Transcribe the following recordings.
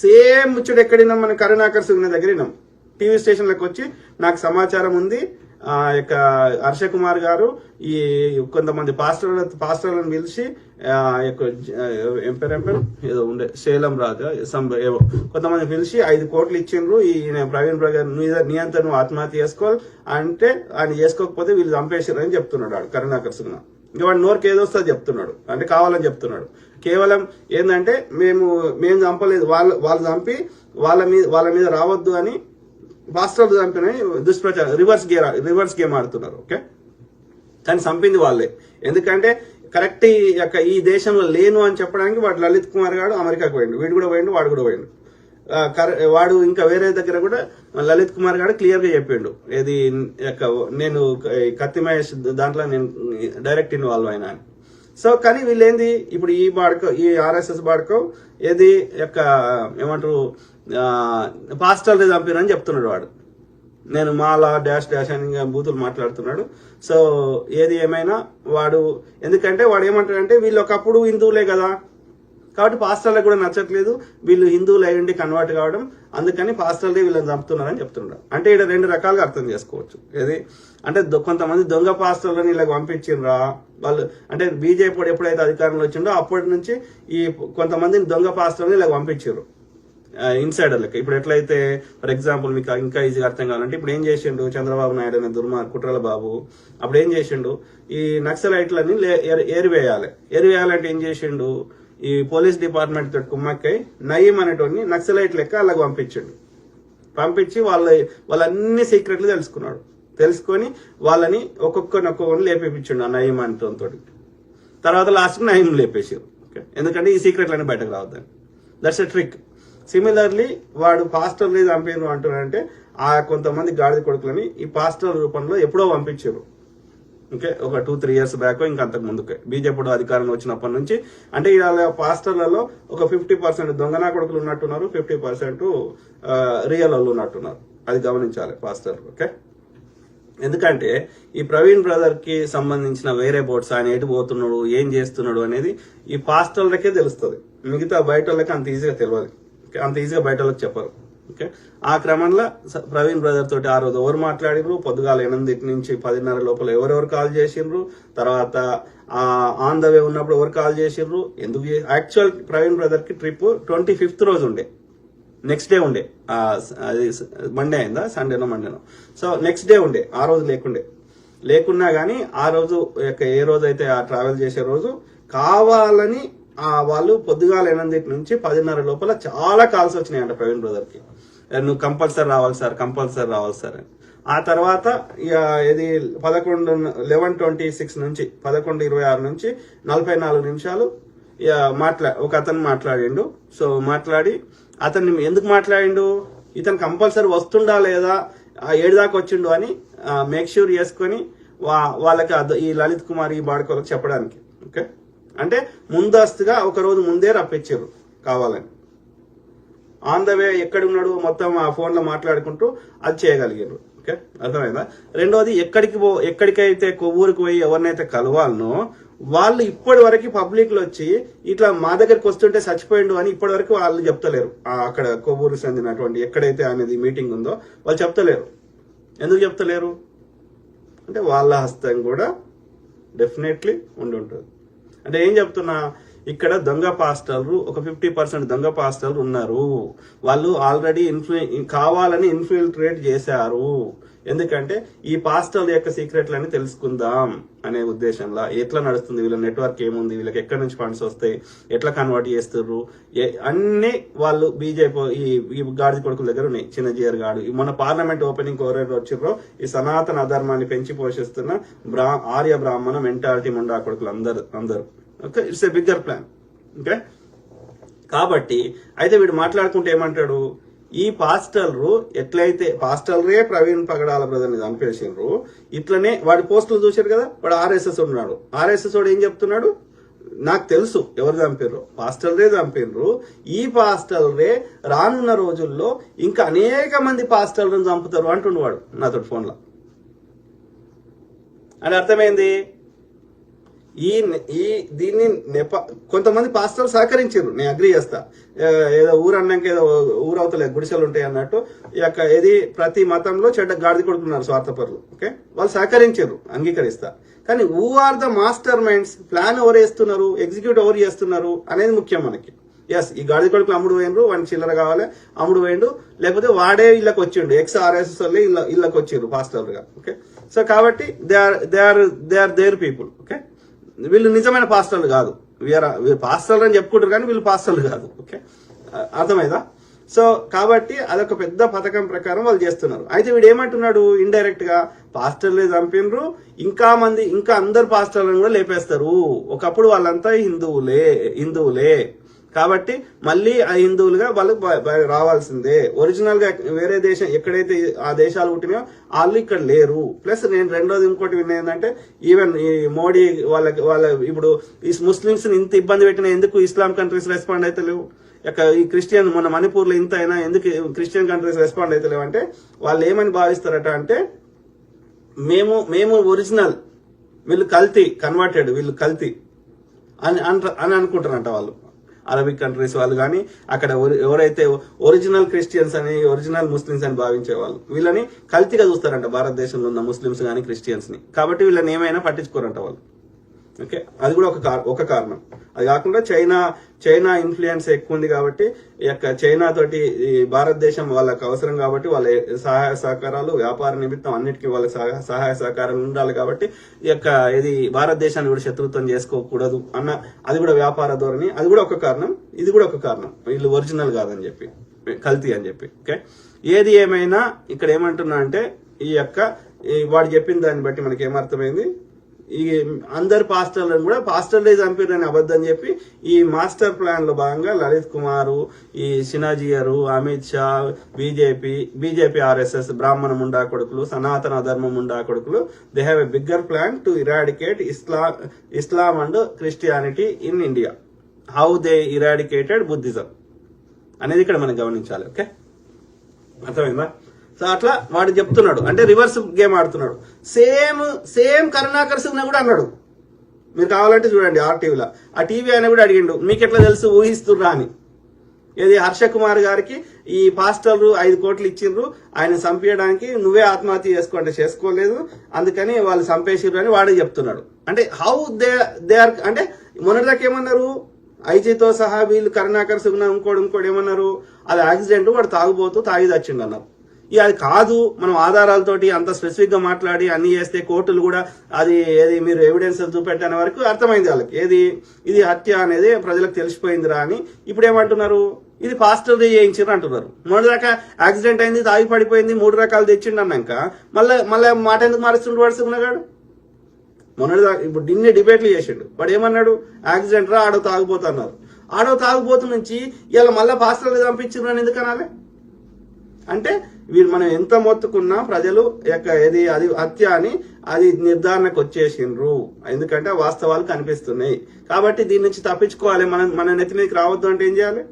Same ముచ్చుడు ఎక్కడినాం మన కరుణాకర్ సుగ్న దగ్గర TV స్టేషన్లకు వచ్చి నాకు సమాచారం ఉంది. ఆ యొక్క హర్ష కుమార్ గారు ఈ కొంతమంది పాస్టర్ల పాస్టర్లను పిలిచి ఆ యొక్క ఏదో ఉండే శైలం రాజా ఏవో కొంతమంది పిలిచి ఐదు కోట్లు ఇచ్చిండ్రు. ఈ ఈయన ప్రవీణ్ బ్రదర్ నీ అంతా నువ్వు ఆత్మహత్య చేసుకోవాలి అంటే ఆయన చేసుకోకపోతే వీళ్ళు చంపేసారు అని చెప్తున్నాడు కరుణాకర్ సుగ్న ఇంకా వాడు నోరుకి వస్తుంది చెప్తున్నాడు. అంటే కావాలని చెప్తున్నాడు. కేవలం ఏంటంటే మేము మేము చంపలేదు. వాళ్ళ వాళ్ళు చంపి వాళ్ళ మీద వాళ్ళ మీద రావద్దు అని పాస్టర్లు చంపిన దుష్ప్రచారం రివర్స్ గేమ్ రివర్స్ గేమ్ ఆడుతున్నారు. ఓకే? కానీ చంపింది వాళ్ళే. ఎందుకంటే కరెక్ట్ ఈ యొక్క ఈ దేశంలో లేను అని చెప్పడానికి వాడు లలిత్ కుమార్ గారు అమెరికాకు పోయిండు. వీడు కూడా పోయిండు వాడు కూడా పోయిండు. వాడు ఇంకా వేరే దగ్గర కూడా లలిత్ కుమార్ గారు క్లియర్గా చెప్పిండు. ఏది యొక్క నేను కత్తి మహేష్ దాంట్లో నేను డైరెక్ట్ ఇన్వాల్వ్ అయినా అని. సో కానీ వీళ్ళేంది? ఇప్పుడు ఈ బాడకో ఈ ఆర్ఎస్ఎస్ బాడకో ఏది యొక్క ఏమంటారు పాస్టల్ చంపిరని చెప్తున్నాడు వాడు. నేను మాలా డాష్ డాష్ అని ఇంకా బూతులు మాట్లాడుతున్నాడు. సో ఏది ఏమైనా వాడు ఎందుకంటే వాడు ఏమంటాడంటే వీళ్ళు ఒకప్పుడు హిందువులే కదా. కాబట్టి పాస్టర్లకు కూడా నచ్చట్లేదు. వీళ్ళు హిందువులు అయ్యండి కన్వర్ట్ కావడం. అందుకని పాస్టర్లే వీళ్ళని చంపుతున్నారని చెప్తున్నాడు అంటే ఇక్కడ రెండు రకాలుగా అర్థం చేసుకోవచ్చు. ఏది? అంటే దొ- కొంతమంది దొంగ పాస్టర్లను ఇలా పంపించిండ్రా? వాళ్ళు అంటే బీజేపీ ఎప్పుడైతే అధికారంలో వచ్చిండో అప్పటి నుంచి ఈ కొంతమందిని దొంగ పాస్టర్ని ఇలా పంపించారు ఇన్సైడర్లకి. ఇప్పుడు ఎట్లయితే ఫర్ ఎగ్జాంపుల్ మీకు ఇంకా ఈజీగా అర్థం కావాలంటే ఇప్పుడు ఏం చేసిండు చంద్రబాబు నాయుడు అనే దుర్మార్ కుట్రల బాబు. అప్పుడు ఏం చేసిండు ఈ నక్సలైట్లని లే- ఏరివేయాలి. ఏరివేయాలంటే ఏం చేసిండు ఈ పోలీస్ డిపార్ట్మెంట్ తోటి కుమ్మక్కై నయీం అనేటోని నక్సలైట్ లెక్క అలాగ పంపించండి. పంపించి వాళ్ళ వాళ్ళన్ని సీక్రెట్లు తెలుసుకున్నాడు. తెలుసుకొని వాళ్ళని ఒక్కొక్కరిని ఒక్కొక్కరిని లేపేపించిండు ఆ నయీం అనేటోనితో తర్వాత లాస్ట్ నయీం లేపేసారు ఓకే? ఎందుకంటే ఈ సీక్రెట్లన్నీ బయటకు రావద్దని. దట్స్ ఎ ట్రిక్ సిమిలర్లీ వాడు పాస్టర్ని చంపారు అంటున్నారంటే ఆ కొంతమంది గాడిద కొడుకులని ఈ పాస్టర్ రూపంలో ఎప్పుడో పంపించారు. ఓకే ఒక టూ త్రీ ఇయర్స్ బ్యాక్ ఇంకా అంతకు ముందుకే. బీజేపీ అధికారం వచ్చినప్పటి నుంచి. అంటే ఇవాళ పాస్టర్లలో ఒక ఫిఫ్టీ పర్సెంట్ దొంగనా కొడుకులు ఉన్నట్టున్నారు ఫిఫ్టీ పర్సెంట్ రియల్ వాళ్ళు ఉన్నట్టున్నారు. అది గమనించాలి పాస్టర్ ఓకే? ఎందుకంటే ఈ ప్రవీణ్ బ్రదర్కి సంబంధించిన వేరే బోట్స్ ఆయన ఎటు పోతున్నాడు ఏం చేస్తున్నాడు అనేది ఈ పాస్టర్లకే తెలుస్తుంది. మిగతా బయట వాళ్ళకి అంత ఈజీగా తెలియదు అంత ఈజీగా బయట వాళ్ళకి చెప్పరు. ఓకే? ఆ క్రమంలో స- ప్రవీణ్ బ్రదర్ తోటి ఆ రోజు ఎవరు మాట్లాడిర్రు? పొద్దుగాల ఎనిమిది నుంచి పదిన్నర లోపల ఎవరెవరు కాల్ చేసిండ్రు? తర్వాత ఆన్ ద వే ఉన్నప్పుడు ఎవరు కాల్ చేసిండ్రు? ఎందుకు యాక్చువల్ ప్రవీణ్ బ్రదర్కి ట్రిప్ ట్వంటీ ఫిఫ్త్ రోజు ఉండే. నెక్స్ట్ డే ఉండే. అది మండే అయిందా? సండేనో మండేనో సో నెక్స్ట్ డే ఉండే. ఆ రోజు లేకుండే. లేకున్నా కానీ ఆ రోజు యొక్క ఏ రోజు అయితే ఆ ట్రావెల్ చేసే రోజు కావాలని వాళ్ళు పొద్దుగాల ఎనిమిది నుంచి పదిన్నర లోపల చాలా కాల్స్ వచ్చినాయంట ప్రవీణ్ బ్రదర్కి. నువ్వు కంపల్సరీ రావాలి సార్ కంపల్సరీ రావాలి సార్ అని. ఆ తర్వాత ఇక ఇది పదకొండు లెవెన్ ట్వంటీ సిక్స్ నుంచి పదకొండు ఇరవై ఆరు నుంచి నలభై నాలుగు నిమిషాలు ఇక మాట్లా ఒక అతను మాట్లాడిండు. సో మాట్లాడి అతన్ని ఎందుకు మాట్లాడిండు? ఇతను కంపల్సరీ వస్తుండా లేదా? ఆ ఏడు దాకా వచ్చిండు అని మేక్ ష్యూర్ చేసుకొని వా- వాళ్ళకి ఈ లలిత్ కుమార్ ఈ బాడుకోలకు చెప్పడానికి. ఓకే? అంటే ముందస్తుగా ఒకరోజు ముందే రప్పించారు కావాలని. ఆన్ ద వే ఎక్కడ ఉన్నాడు మొత్తం ఆ ఫోన్లో మాట్లాడుకుంటూ అది చేయగలిగారు. ఓకే? అర్థమైందా? రెండోది ఎక్కడికి పో ఎక్కడికైతే కొవ్వూరికి పోయి ఎవరినైతే కలవాలనో వాళ్ళు ఇప్పటి వరకు పబ్లిక్లో వచ్చి ఇట్లా మా దగ్గరికి వస్తుంటే చచ్చిపోయిండు అని ఇప్పటి వరకు వాళ్ళు చెప్తలేరు. అక్కడ కొవ్వూరు చెందినటువంటి ఎక్కడైతే అనేది మీటింగ్ ఉందో వాళ్ళు చెప్తలేరు. ఎందుకు చెప్తలేరు? అంటే వాళ్ళ హస్తం కూడా డెఫినెట్లీ ఉండి ఉంటుంది అంటే ఏం చెప్తున్నా? ఇక్కడ దొంగ పాస్టర్లు ఒక ఫిఫ్టీ పర్సెంట్ దొంగ పాస్టర్లు ఉన్నారు. వాళ్ళు ఆల్రెడీ ఇన్ఫ్లు కావాలని ఇన్ఫిల్ట్రేట్ చేశారు. ఎందుకంటే ఈ పాస్టర్ల యొక్క సీక్రెట్లని తెలుసుకుందాం అనే ఉద్దేశంలో. ఎట్లా నడుస్తుంది? వీళ్ళ నెట్వర్క్ ఏముంది? వీళ్ళకి ఎక్కడి నుంచి ఫండ్స్ వస్తాయి? ఎట్లా కన్వర్ట్ చేస్తుర్రు? ఏ- అన్ని వాళ్ళు బీజేపీ ఈ ఈ గాడిద కొడుకుల దగ్గర ఉన్నాయి. చిన్నజీయర్ గాడు. మన పార్లమెంట్ ఓపెనింగ్ ఎవరెవరు వచ్చిర్రో. ఈ సనాతన అధర్మాన్ని పెంచి పోషిస్తున్న బ్రా ఆర్య బ్రాహ్మణ మెంటాలిటీ ముండా కొడుకులు అందరు అందరు. Okay it's a bigger plan okay కాబట్టి అయితే వీడు మాట్లాడుకుంటే ఏమంటాడు? ఈ పాస్టల్రు ఎట్లయితే పాస్టల్రే ప్రవీణ్ పగడాల బ్రదర్ని చంపేసిండ్రు ఇట్లనే వాడి పోస్టులు చూశారు కదా వాడు ఆర్ఎస్ఎస్ ఉన్నాడు. ఆర్ఎస్ఎస్ వాడు ఏం చెప్తున్నాడు? నాకు తెలుసు ఎవరు చంపారు పాస్టల్రే చంపినరు ఈ పాస్టల్రే రానున్న రోజుల్లో ఇంకా అనేక మంది పాస్టల్ని చంపుతారు అంటుండేవాడు నాతో ఫోన్లో. అని అర్థమైంది? ఈ ఈ దీన్ని నెప కొంతమంది పాస్టర్లు సహకరించారు. నేను అగ్రి చేస్తా. ఏదో ఊరు అన్నాక ఏదో ఊరు అవతలే గుడిసెలు ఉంటాయి అన్నట్టు ఈ యొక్క ఇది ప్రతి మతంలో చెడ్డ గాడిది కొడుతున్నారు స్వార్థపరులు. ఓకే? వాళ్ళు సహకరించారు అంగీకరిస్తా. కానీ who are the masterminds plan ఎవరు వేస్తున్నారు ఎగ్జిక్యూట్ ఎవరు చేస్తున్నారు? అనేది ముఖ్యం మనకి. ఎస్ ఈ గాడి కొడుకులు అమ్ముడు పోయినరు వాడిని చిల్లర కావాలి అమ్ముడు పోయిండు. లేకపోతే వాడే ఇళ్ళకి వచ్చిండు. ఎక్స్ ఆర్ఎస్ఎస్ వాళ్ళు ఇళ్ళ ఇళ్ళకి వచ్చిండ్రు పాస్టర్లుగా. ఓకే? సో కాబట్టి they are they are they are their people okay? వీళ్ళు నిజమైన పాస్టర్లు కాదు. వీఆర్ పాస్టర్లు అని చెప్పుకుంటారు కానీ వీళ్ళు పాస్టర్లు కాదు. ఓకే అర్థమైందా? సో కాబట్టి అదొక పెద్ద పథకం ప్రకారం వాళ్ళు చేస్తున్నారు. అయితే వీడు ఏమంటున్నాడు? ఇండైరెక్ట్గా పాస్టర్లే చంపినరు. ఇంకా మంది ఇంకా అందరు పాస్టర్లను కూడా లేపేస్తారు. ఒకప్పుడు వాళ్ళంతా హిందువులే హిందువులే. కాబట్టి మళ్ళీ ఆ హిందువులుగా వాళ్ళు రావాల్సిందే. ఒరిజినల్గా వేరే దేశం ఎక్కడైతే ఆ దేశాలు పుట్టినాయో వాళ్ళు ఇక్కడ లేరు. ప్లస్ నేను రెండోది ఇంకోటి విన్న ఏంటంటే ఈవెన్ ఈ మోడీ వాళ్ళకి వాళ్ళ ఇప్పుడు ఈ ముస్లింస్ ఇంత ఇబ్బంది పెట్టిన ఎందుకు ఇస్లాం కంట్రీస్ రెస్పాండ్ అయితే లేవు ఈ క్రిస్టియన్ మన మణిపూర్లో ఇంత అయినా ఎందుకు క్రిస్టియన్ కంట్రీస్ రెస్పాండ్ అయితే లేవంటే వాళ్ళు ఏమని భావిస్తారట అంటే మేము మేము ఒరిజినల్ వీళ్ళు కల్తీ కన్వర్టెడ్ వీళ్ళు కల్తీ అని అని అనుకుంటారంట వాళ్ళు. అరబిక్ కంట్రీస్ వాళ్ళు కానీ అక్కడ ఒరి- ఎవరైతే ఒరిజినల్ క్రిస్టియన్స్ అని ఒరిజినల్ ముస్లిమ్స్ అని భావించే వాళ్ళు వీళ్ళని కల్తీగా చూస్తారంట భారతదేశంలో ఉన్న ముస్లిమ్స్ కానీ క్రిస్టియన్స్ని. కాబట్టి వీళ్ళని ఏమైనా పట్టించుకోరంట వాళ్ళు. ఓకే. అది కూడా ఒక ఒక కారణం. అది కాకుండా చైనా చైనా ఇన్ఫ్లుయెన్స్ ఎక్కువ ఉంది కాబట్టి ఈ యొక్క చైనా తోటి ఈ భారతదేశం వాళ్ళకి అవసరం కాబట్టి వాళ్ళ సహాయ సహకారాలు వ్యాపార నిమిత్తం అన్నిటికీ వాళ్ళ సహ- సహాయ సహకారం ఉండాలి కాబట్టి ఈ యొక్క ఇది భారతదేశాన్ని కూడా శత్రుత్వం చేసుకోకూడదు అన్న అది కూడా వ్యాపార ధోరణి. అది కూడా ఒక కారణం. ఇది కూడా ఒక కారణం. వీళ్ళు ఒరిజినల్ కాదని చెప్పి కల్తీ అని చెప్పి. ఓకే. ఏది ఏమైనా ఇక్కడ ఏమంటున్నా అంటే ఈ యొక్క వాడు చెప్పిన దాన్ని బట్టి మనకి ఏమర్థమైంది ఈ అందరు పాస్టర్లను కూడా పాస్టర్లే చంపారని అబద్ధం చెప్పి ఈ మాస్టర్ ప్లాన్లో భాగంగా లలిత్ కుమారు ఈ సినాజియరు Amit Shah BJP BJP RSS బ్రాహ్మణ ముండా కొడుకులు సనాతన ధర్మ ముండా కొడుకులు they have a bigger plan to eradicate ఇస్లా Islam and Christianity in India. How they eradicated Buddhism అనేది ఇక్కడ మనం గమనించాలి ఓకే అర్థమైందా? సో అట్లా వాడు చెప్తున్నాడు. అంటే రివర్స్ గేమ్ ఆడుతున్నాడు. సేమ్ సేమ్ కరుణాకర్ సింగ్ కూడా అన్నాడు. మీరు కావాలంటే చూడండి ఆ టీవీలో ఆ టీవీ ఆయన కూడా అడిగిండు మీకు ఎట్లా తెలుసు? ఊహిస్తుర్రా అని. ఏది హర్ష కుమార్ గారికి ఈ పాస్టర్లు ఐదు కోట్లు ఇచ్చిండ్రు. ఆయన చంపేయడానికి నువ్వే ఆత్మహత్య చేసుకోండి చేసుకోలేదు. అందుకని వాళ్ళు చంపేసిర్రు అని వాడే చెప్తున్నాడు. అంటే హౌ దే దే ఆర్ అంటే మొన్నటిదాకా ఏమన్నారు? ఐజీతో సహా వీళ్ళు కరుణాకర్ సుగుణ ఇంకోటి ఇంకోటి ఏమన్నారు? అది యాక్సిడెంట్ వాడు తాగుబోతూ తాగి తెచ్చిండు అన్నారు. ఇక అది కాదు మనం ఆధారాలతోటి అంత స్పెసిఫిక్గా మాట్లాడి అన్ని చేస్తే కోర్టులు కూడా అది ఏది మీరు ఎవిడెన్స్ చూపెట్టనే వరకు అర్థమైంది వాళ్ళకి. ఏది? ఇది హత్య అనేది ప్రజలకు తెలిసిపోయిందిరా అని. ఇప్పుడు ఏమంటున్నారు? ఇది ఫాస్టర్ చేయించారు అంటున్నారు. మూడు రకాల యాక్సిడెంట్ అయింది తాగి పడిపోయింది మూడు రకాలు తెచ్చిండు అన్నాక మళ్ళీ మళ్ళీ మాట ఎందుకు మారుస్తుండు వాడు మొన్నటి దాకా ఇప్పుడు డిన్ని డిబేట్లు చేసిండు. వాడు ఏమన్నాడు? యాక్సిడెంట్ రా ఆడో తాగిపోతున్నారు ఆడో తాగిపోతు నుంచి ఇలా మళ్ళీ పాస్టర్లు పంపించారు అని ఎందుకనాలి అంటే వీరు మనం ఎంత మొత్తుకున్నా ప్రజలు యొక్క ఇది అది హత్య అని అది నిర్ధారణకు వచ్చేసిండ్రు. ఎందుకంటే వాస్తవాలు కనిపిస్తున్నాయి. కాబట్టి దీని నుంచి తప్పించుకోవాలి. మనం మన నెత్తి మీదకి రావద్దు అంటే ఏం చేయాలి?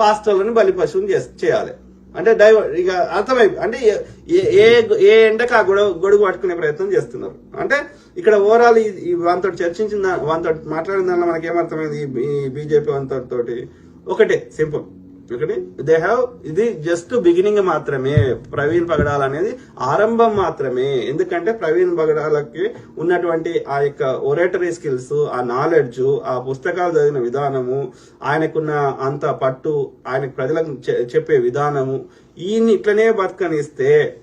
పాస్టర్లను బలిపశువుని చేస్- చేయాలి. అంటే డైవర్ ఇక అర్థమై అంటే ఏ- ఏ- ఎండకు ఆ గొడవ గొడుగు పట్టుకునే ప్రయత్నం చేస్తున్నారు. అంటే ఇక్కడ ఓవరాల్ ఈ వాంతో చర్చించిన వాళ్ళతో మాట్లాడిన దానిలో మనకి ఏమర్థమైంది ఈ- బీజేపీ వాళ్ళతో తోటి ఒకటే సింపుల్. ఒకటి దే హ్యావ్ ఇది జస్ట్ బిగినింగ్ మాత్రమే ప్రవీణ్ పగడాల్ అనేది ఆరంభం మాత్రమే. ఎందుకంటే ప్రవీణ్ పగడాలకి ఉన్నటువంటి ఆ యొక్క ఒరేటరీ స్కిల్స్ ఆ నాలెడ్జ్ ఆ పుస్తకాలు చదివిన విధానము ఆయనకున్న అంత పట్టు ఆయనకు ప్రజలకు చె- చెప్పే విధానము ఈయన్ని ఇట్లనే బతకనిస్తే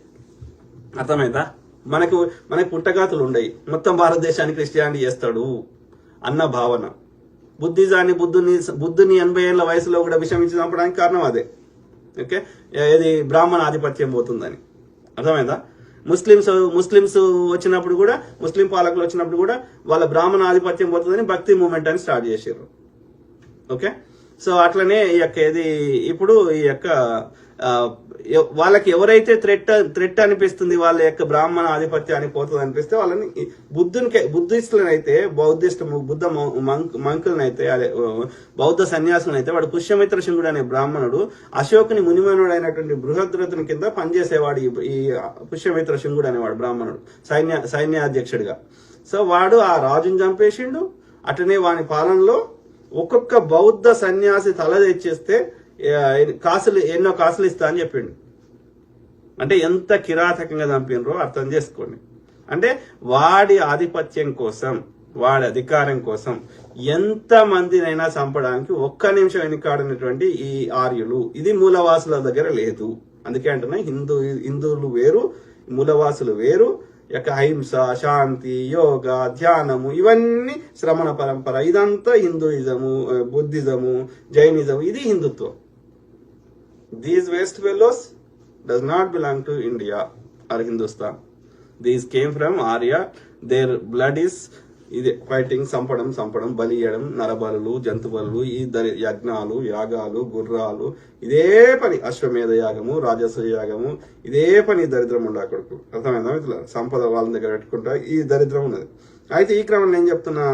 అర్థమైందా? మనకు మనకు పుట్టగాతులు ఉండయి. మొత్తం భారతదేశాన్ని క్రిస్టియానిటీ చేస్తాడు అన్న భావన. బుద్ధిజాన్ని బుద్ధుని బుద్ధుని ఎనభై ఏళ్ళ వయసులో కూడా విషమించి చంపడానికి కారణం అదే. ఓకే? ఇది బ్రాహ్మణ ఆధిపత్యం పోతుందని. అర్థమైందా? ముస్లిమ్స్ ముస్లిమ్స్ వచ్చినప్పుడు కూడా ముస్లిం పాలకులు వచ్చినప్పుడు కూడా వాళ్ళ బ్రాహ్మణ ఆధిపత్యం పోతుందని భక్తి మూమెంట్ అని స్టార్ట్ చేసారు ఓకే? సో అట్లనే ఈ యొక్క ఇది ఇప్పుడు ఈ యొక్క వాళ్ళకి ఎవరైతే థ్రెట్ థ్రెట్ అనిపిస్తుంది వాళ్ళ యొక్క బ్రాహ్మణ ఆధిపత్యానికి పోతుంది అనిపిస్తే వాళ్ళని బుద్ధునికి బుద్ధిస్టులనైతే బౌద్ధిస్ట్ బుద్ధ మంక్ మంకులనైతే అదే బౌద్ధ సన్యాసులనైతే వాడు పుష్యమిత్ర శృంగుడు అనే బ్రాహ్మణుడు అశోకుని మునిమనుడు అయినటువంటి బృహద్రథుని కింద పనిచేసేవాడు ఈ- ఈ పుష్యమిత్ర శృంగుడు అనేవాడు బ్రాహ్మణుడు సైన్య సైన్యాధ్యక్షుడిగా. సో వాడు ఆ రాజుని చంపేసిండు అటనే వాని పాలనలో ఒక్కొక్క బౌద్ధ సన్యాసి తల తెచ్చేస్తే కాసులు ఎన్నో కాసులు ఇస్తా అని చెప్పిండు. అంటే ఎంత కిరాతకంగా చంపినరో అర్థం చేసుకోండి. అంటే వాడి ఆధిపత్యం కోసం వాడి అధికారం కోసం ఎంత మందినైనా చంపడానికి ఒక్క నిమిషం వెనుకాడినటువంటి ఈ ఆర్యులు. ఇది మూలవాసుల దగ్గర లేదు. అందుకే అంటున్నా హిందూ హిందువులు వేరు మూలవాసులు వేరు. యొక్క అహింస శాంతి యోగ ధ్యానము ఇవన్నీ శ్రమణ పరంపర. ఇదంతా హిందూయిజము బుద్ధిజము జైనిజము ఇది హిందుత్వం. These west fellows does not belong to India or Hindustan. These came from Arya. Their blood is ఇది ఫైటింగ్ చంపడం చంపడం బలి ఇయ్యడం నరబలు జంతుబలులు ఈ దరి యజ్ఞాలు యాగాలు గుర్రాలు ఇదే పని అశ్వమేధ యాగము రాజస్వ యాగము ఇదే పని దరిద్రం ఉండే అక్కడికి. అర్థమైందా ఇట్లా సంపద వాళ్ళ దగ్గర పెట్టుకుంటా ఈ దరిద్రం ఉన్నది. అయితే ఈ క్రమంలో నేను చెప్తున్నా?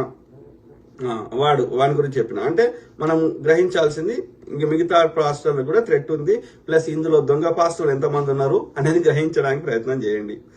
వాడు వాని గురించి చెప్పిన. అంటే మనం గ్రహించాల్సింది ఇంకా మిగతా పాస్టర్లకు కూడా థ్రెట్ ఉంది. ప్లస్ ఇందులో దొంగ పాస్టర్లు ఎంతమంది ఉన్నారు అనేది గ్రహించడానికి ప్రయత్నం చేయండి.